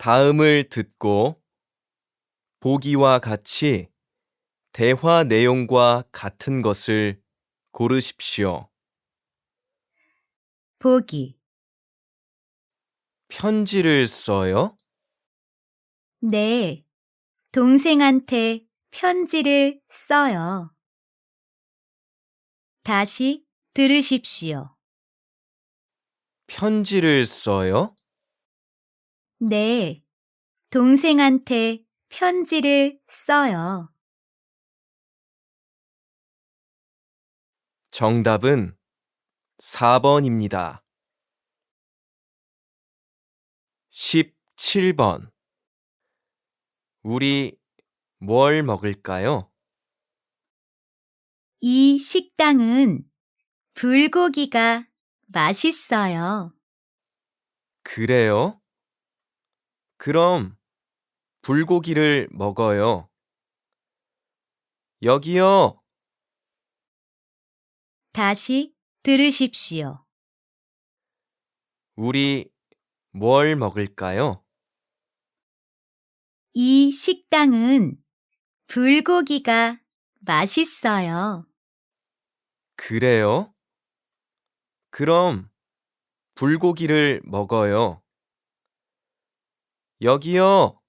다음을 듣고 보기와 같이 대화 내용과 같은 것을 고르십시오. 보기. 편지를 써요? 네. 동생한테 편지를 써요. 다시 들으십시오. 편지를 써요? 네. 동생한테 편지를 써요. 정답은 4번입니다. 17번. 우리 뭘 먹을까요? 이 식당은 불고기가 맛있어요. 그래요? 그럼 불고기를 먹어요. 여기요. 다시 들으십시오. 우리 뭘 먹을까요? 이 식당은 불고기가 맛있어요. 그래요? 그럼 불고기를 먹어요. 여기요.